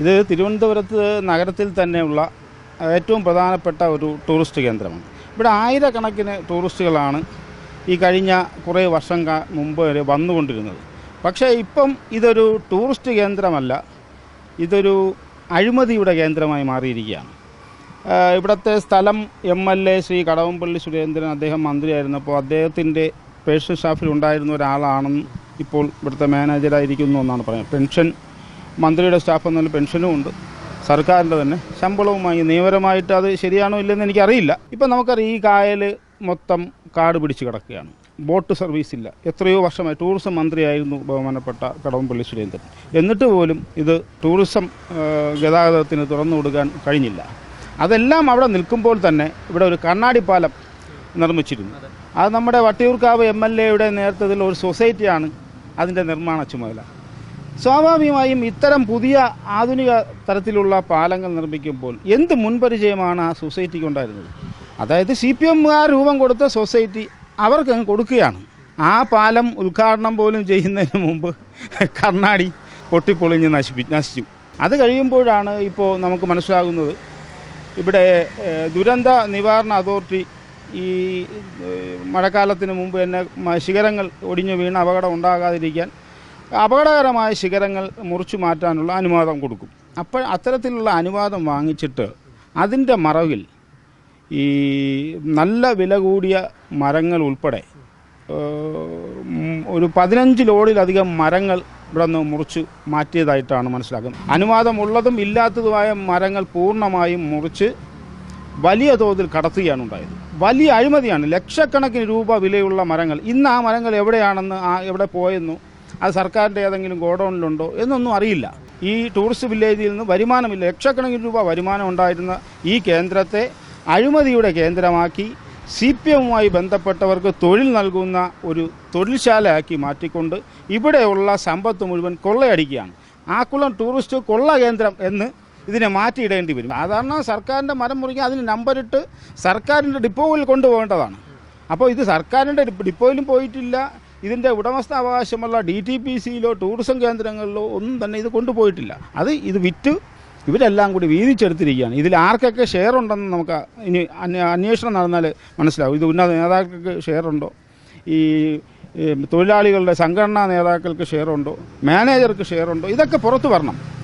ഇത് തിരുവനന്തപുരത്ത് നഗരത്തിൽ തന്നെയുള്ള ഏറ്റവും പ്രധാനപ്പെട്ട ഒരു ടൂറിസ്റ്റ് കേന്ദ്രമാണ്. ഇവിടെ ആയിരക്കണക്കിന് ടൂറിസ്റ്റുകളാണ് ഈ കഴിഞ്ഞ കുറേ വർഷം മുമ്പ് വരെ വന്നുകൊണ്ടിരുന്നത്. പക്ഷേ ഇപ്പം ഇതൊരു ടൂറിസ്റ്റ് കേന്ദ്രമല്ല ഇതൊരു അഴിമതിയുടെ കേന്ദ്രമായി മാറിയിരിക്കുകയാണ്. ഇവിടുത്തെ സ്ഥലം M L A Shri Kadakampally Surendran അദ്ദേഹം മന്ത്രിയായിരുന്നപ്പോൾ അദ്ദേഹത്തിന്റെ പേഴ്സണൽ സ്റ്റാഫിൽ ഉണ്ടായിരുന്ന ഒരാളാണെന്ന് ഇപ്പോൾ ഇവിടുത്തെ മാനേജറായിരിക്കുന്നു എന്നാണ് പറയുന്നത്. പെൻഷൻ മന്ത്രിയുടെ സ്റ്റാഫ് എന്നുള്ള പെൻഷനും ഉണ്ട്. സർക്കാരിന്റെ തന്നെ. ശമ്പളവുമായി നിയമപരമായിട്ട് അത് ശരിയാണോ ഇല്ലെന്ന് എനിക്കറിയില്ല. ഇപ്പം നമുക്കറിയാം ഈ കായൽ മൊത്തം കാട് പിടിച്ച് കിടക്കുകയാണ്. ബോട്ട് സർവീസ് ഇല്ല. എത്രയോ വർഷമായി ടൂറിസം മന്ത്രിയായിരുന്നു ബഹുമാനപ്പെട്ട കടവംപള്ളി സുരേന്ദ്രൻ. എന്നിട്ട് പോലും ഇത് ടൂറിസം ഗതാഗതത്തിന് തുറന്നു കൊടുക്കാൻ കഴിഞ്ഞില്ല. അതെല്ലാം അവിടെ നിൽക്കുമ്പോൾ തന്നെ ഇവിടെ ഒരു കണ്ണാടി പാലം നിർമ്മിച്ചിരുന്നു. അത് നമ്മുടെ വട്ടിയൂർക്കാവ് എം എൽ എയുടെ നേതൃത്വത്തിൽ ഒരു സൊസൈറ്റിയാണ് അതിന്റെ നിർമ്മാണ ചുമതല. സ്വാഭാവികമായും ഇത്തരം പുതിയ ആധുനിക തരത്തിലുള്ള പാലങ്ങൾ നിർമ്മിക്കുമ്പോൾ എന്ത് മുൻപരിചയമാണ് ആ സൊസൈറ്റിക്ക് ഉണ്ടായിരുന്നത്? അതായത് സി പി എമ്മുകാർ രൂപം കൊടുത്ത സൊസൈറ്റി അവർക്ക് കൊടുക്കുകയാണ്. ആ പാലം ഉദ്ഘാടനം പോലും ചെയ്യുന്നതിന് മുമ്പ് കണ്ണാടി പൊട്ടിപ്പൊളിഞ്ഞ് നശിപ്പി നശിച്ചു. അത് കഴിയുമ്പോഴാണ് ഇപ്പോൾ നമുക്ക് മനസ്സിലാകുന്നത് ഇവിടെ ദുരന്ത നിവാരണ അതോറിറ്റി ഈ മഴക്കാലത്തിന് മുമ്പ് തന്നെ ശിഖരങ്ങൾ ഒടിഞ്ഞു വീണ് അപകടം ഉണ്ടാകാതിരിക്കാൻ അപകടകരമായ ശിഖരങ്ങൾ മുറിച്ചു മാറ്റാനുള്ള അനുവാദം കൊടുക്കും. അപ്പോൾ അത്തരത്തിലുള്ള അനുവാദം വാങ്ങിച്ചിട്ട് അതിന്റെ മറവിൽ ഈ നല്ല വില കൂടിയ മരങ്ങൾ ഉൾപ്പെടെ ഒരു പതിനഞ്ച് ലോഡിലധികം മരങ്ങൾ ഇവിടെ നിന്ന് മുറിച്ച് മാറ്റിയതായിട്ടാണ് മനസ്സിലാക്കുന്നത്. അനുവാദമുള്ളതും ഇല്ലാത്തതുമായ മരങ്ങൾ പൂർണമായും മുറിച്ച് വലിയ തോതിൽ കടത്തുകയാണ് ഉണ്ടായത്. വലിയ അഴിമതിയാണ്. ലക്ഷക്കണക്കിന് രൂപ വിലയുള്ള മരങ്ങൾ. ഇന്ന് ആ മരങ്ങൾ എവിടെയാണെന്ന് ആ എവിടെ പോയെന്നോ അത് സർക്കാരിന്റെ ഏതെങ്കിലും ഗോഡൗണിലുണ്ടോ എന്നൊന്നും അറിയില്ല. ഈ ടൂറിസ്റ്റ് വില്ലേജിൽ നിന്ന് വരുമാനമില്ല. ലക്ഷക്കണക്കിന് രൂപ വരുമാനം ഉണ്ടായിരുന്ന ഈ കേന്ദ്രത്തെ അഴിമതിയുടെ കേന്ദ്രമാക്കി സി പി എമ്മുമായി ബന്ധപ്പെട്ടവർക്ക് തൊഴിൽ നൽകുന്ന ഒരു തൊഴിൽശാലയാക്കി മാറ്റിക്കൊണ്ട് ഇവിടെയുള്ള സമ്പത്ത് മുഴുവൻ കൊള്ളയടിക്കുകയാണ്. ആക്കുളം ടൂറിസ്റ്റ് കൊള്ള കേന്ദ്രം എന്ന് ഇതിനെ മാറ്റിയിടേണ്ടി വരും. സാധാരണ സർക്കാരിന്റെ മരം മുറിക്കുക അതിന് നമ്പറിട്ട് സർക്കാരിന്റെ ഡിപ്പോയിൽ കൊണ്ടുപോകേണ്ടതാണ്. അപ്പോൾ ഇത് സർക്കാരിന്റെ ഡിപ്പോയിലും പോയിട്ടില്ല. ഇതിന്റെ ഉടമസ്ഥാവകാശമുള്ള ഡി ടി പി സിയിലോ ടൂറിസം കേന്ദ്രങ്ങളിലോ ഒന്നും തന്നെ ഇത് കൊണ്ടുപോയിട്ടില്ല. അത് ഇത് വിറ്റ് ഇവരെല്ലാം കൂടി വീതിച്ചെടുത്തിരിക്കുകയാണ്. ഇതിൽ ആർക്കൊക്കെ ഷെയർ ഉണ്ടെന്ന് നമുക്ക് ഇനി അന്വേ- അന്വേഷണം നടന്നാൽ മനസ്സിലാവും. ഇത് ഉന്നത നേതാക്കൾക്ക് ഷെയർ ഉണ്ടോ? ഈ തൊഴിലാളികളുടെ സംഘടനാ നേതാക്കൾക്ക് ഷെയർ ഉണ്ടോ? മാനേജർക്ക് ഷെയർ ഉണ്ടോ? ഇതൊക്കെ പുറത്തു വരണം.